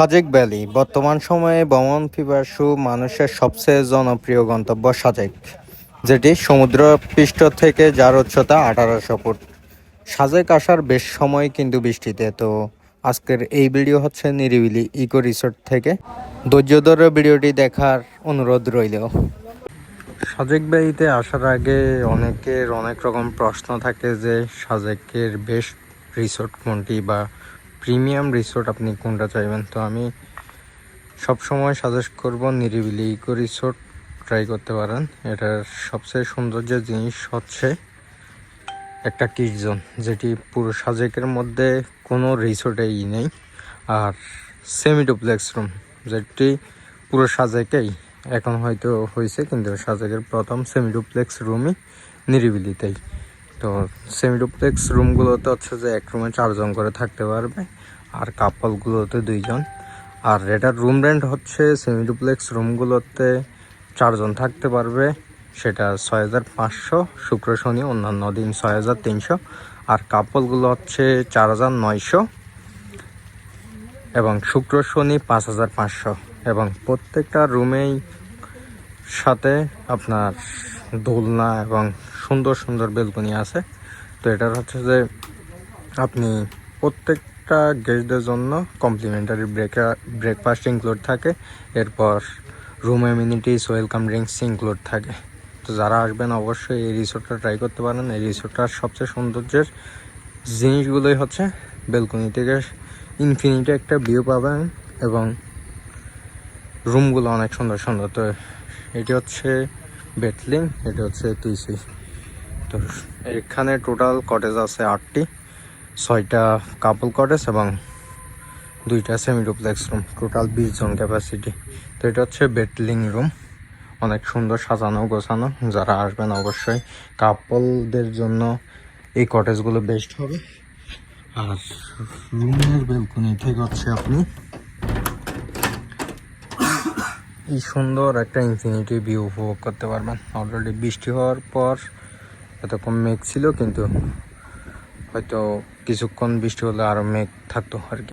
Sajek valley, বর্তমান সময়ে ভ্রমণ পিপাসু মানুষের সবচেয়ে জনপ্রিয় গন্তব্য সাজেক, যেটি সমুদ্র পৃষ্ঠ থেকে যার উচ্চতা আঠারোশো ফুট। সাজেক আসার বেশ সময় কিন্তু বৃষ্টিতে, তো আজকের এই ভিডিও হচ্ছে নিরিবিলি ইকো রিসোর্ট থেকে। ধৈর্য ধরে ভিডিওটি দেখার অনুরোধ রইল। সাজেক ভ্যালিতে আসার আগে অনেকের অনেক রকম প্রশ্ন থাকে যে সাজেকের বেস্ট রিসোর্ট কোনটি বা প্রিমিয়াম রিসোর্ট আপনি কোনটা চাইবেন? তো আমি সব সময় সাজেস্ট করব নিরিবিলি ইকো রিসোর্ট ট্রাই করতে পারেন। এটার সবচেয়ে সৌন্দর্য জিনিস হচ্ছে একটা কিড জোন যেটি পুরো সাজেকের মধ্যে কোনো রিসোর্টেই নেই। আর সেমি ডুপ্লেক্স রুম যেটি পুরো সাজেকেই। এখন হয়তো হয়েছে, কিন্তু সাজেকের প্রথম সেমি ডুপ্লেক্স রুমই নিরিবিলিতেই। তো সেমি ডুপ্লেক্স রুমগুলোতে হচ্ছে যে এক রুমে চারজন করে থাকতে পারবে, আর কাপলগুলোতে দুইজন। আর এটার রুম রেন্ট হচ্ছে সেমি ডুপ্লেক্স রুমগুলোতে চারজন থাকতে পারবে, সেটা ছয় হাজার পাঁচশো, শুক্র, শনি, অন্যান্য দিন ছয় হাজার তিনশো, আর কাপলগুলো হচ্ছে চার হাজার নয়শো এবং শুক্র, শনি পাঁচ হাজার পাঁচশো। এবং প্রত্যেকটা রুমেই সাথে আপনার দোলনা এবং সুন্দর সুন্দর বেলকনি আছে। তো এটার হচ্ছে যে আপনি প্রত্যেকটা গেস্টদের জন্য কমপ্লিমেন্টারি ব্রেকা ব্রেকফাস্ট ইনক্লুড থাকে। এরপর room amenities welcome drinks include থাকে। তো যারা আসবেন অবশ্যই এই রিসোর্টটা ট্রাই করতে পারেন। এই রিসোর্টটার সবচেয়ে সৌন্দর্যের জিনিসগুলোই হচ্ছে বেলকনি থেকে ইনফিনিটি একটা ভিউ পাবেন এবং রুমগুলো অনেক সুন্দর সুন্দর। তো এটি হচ্ছে বেটলিং এটা হচ্ছে তুইসি তো এখানে টোটাল কটেজ আছে আটটি, ছয়টা কাপল কটেজ এবং দুইটা সেমি ডুপ্লেক্স রুম টোটাল বিশ জন ক্যাপাসিটি তো এটা হচ্ছে বেটলিং রুম অনেক সুন্দর সাজানো গোছানো, যারা আসবেন অবশ্যই। কাপলদের জন্য এই কটেজগুলো বেস্ট হবে। আর রুমের বেলকনি থেকে হচ্ছে আপনি। এই সুন্দর একটা ইনফিনিটি ভিউ উপভোগ করতে পারবেন। অলরেডি বৃষ্টি হওয়ার পর এতক্ষণ মেঘ ছিল, কিন্তু হয়তো কিছুক্ষণ বৃষ্টি হলে আরও মেঘ থাকতো আর কি।